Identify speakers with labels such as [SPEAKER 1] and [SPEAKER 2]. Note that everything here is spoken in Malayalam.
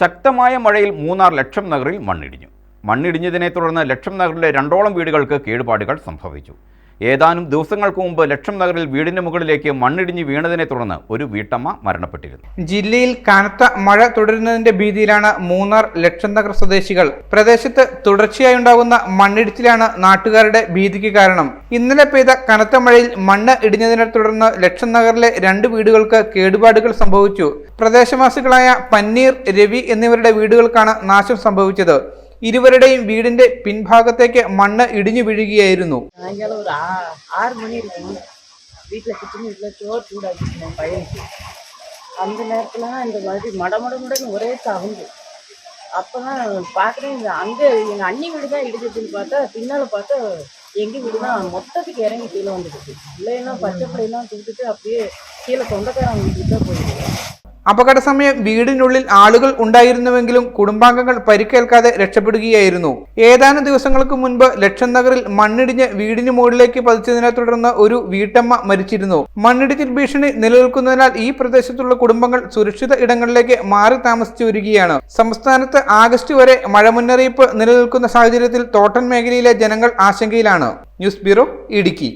[SPEAKER 1] ശക്തമായ മഴയിൽ മൂന്നാർ ലക്ഷം നഗറിൽ മണ്ണിടിഞ്ഞു. മണ്ണിടിഞ്ഞതിനെ തുടർന്ന് ലക്ഷം നഗറിലെ രണ്ടോളം വീടുകൾക്ക് കേടുപാടുകൾ സംഭവിച്ചു. ഏതാനും ദിവസങ്ങൾക്ക് മുമ്പ് ലക്ഷം നഗറിൽ വീടിന് മുകളിലേക്ക് മണ്ണിടിഞ്ഞ് വീണതിനെ തുടർന്ന് ഒരു വീട്ടമ്മ മരണപ്പെട്ടിരുന്നു.
[SPEAKER 2] ജില്ലയിൽ കനത്ത മഴ തുടരുന്നതിന്റെ ഭീതിയിലാണ് മൂന്നാർ ലക്ഷം നഗർ സ്വദേശികൾ. പ്രദേശത്ത് തുടർച്ചയായി ഉണ്ടാകുന്ന മണ്ണിടിച്ചിലാണ് നാട്ടുകാരുടെ ഭീതിക്ക് കാരണം. ഇന്നലെ പെയ്ത കനത്ത മഴയിൽ മണ്ണ് ഇടിഞ്ഞതിനെ തുടർന്ന് ലക്ഷം നഗറിലെ രണ്ട് വീടുകൾക്ക് കേടുപാടുകൾ സംഭവിച്ചു. പ്രദേശവാസികളായ പന്നീർ രവി എന്നിവരുടെ വീടുകൾക്കാണ് നാശം സംഭവിച്ചത്. ഇരുവരുടെയും വീടിന്റെ പിൻഭാഗത്തേക്ക് மண்ணு ഇടിഞ്ഞു വീഴുകയായിരുന്നു
[SPEAKER 3] சாயங்காலம் ஒரு ஆ ஆறு மணி இருக்கும் வீட்டில் கிச்சன் வீட்டில் சோறு சூடாக்கிட்டு என் பையனுக்கு அந்த நேரத்தில் தான் இந்த மாதிரி மட மட மடன்னு ஒரே சவுண்டு அப்போ தான் பார்க்குறேன் இந்த அங்கே எங்கள் அண்ணி வீடு தான் இடிச்சிச்சுன்னு பார்த்தா பின்னால் பார்த்தா எங்கள் வீடு தான் மொத்தத்துக்கு இறங்கி கீழே வந்துடுச்சு இல்லைன்னா பச்சை பிள்ளைலாம் தூக்கிட்டு அப்படியே கீழே சொந்தக்காரங்க வீட்டுக்கு தான் போயிடுது
[SPEAKER 2] അപകട സമയം വീടിനുള്ളിൽ ആളുകൾ ഉണ്ടായിരുന്നുവെങ്കിലും കുടുംബാംഗങ്ങൾ പരിക്കേൽക്കാതെ രക്ഷപ്പെടുകയായിരുന്നു. ഏതാനും ദിവസങ്ങൾക്ക് മുൻപ് ലക്ഷം നഗറിൽ മണ്ണിടിഞ്ഞ് വീടിന് മുകളിലേക്ക് പതിച്ചതിനെ തുടർന്ന് ഒരു വീട്ടമ്മ മരിച്ചിരുന്നു. മണ്ണിടിച്ചിൽ ഭീഷണി നിലനിൽക്കുന്നതിനാൽ ഈ പ്രദേശത്തുള്ള കുടുംബങ്ങൾ സുരക്ഷിത ഇടങ്ങളിലേക്ക് മാറി താമസിച്ചു വരികയാണ്. സംസ്ഥാനത്ത് ആഗസ്റ്റ് വരെ മഴ മുന്നറിയിപ്പ് നിലനിൽക്കുന്ന സാഹചര്യത്തിൽ തോട്ടൻ മേഖലയിലെ ജനങ്ങൾ ആശങ്കയിലാണ്. News bureau Idukki.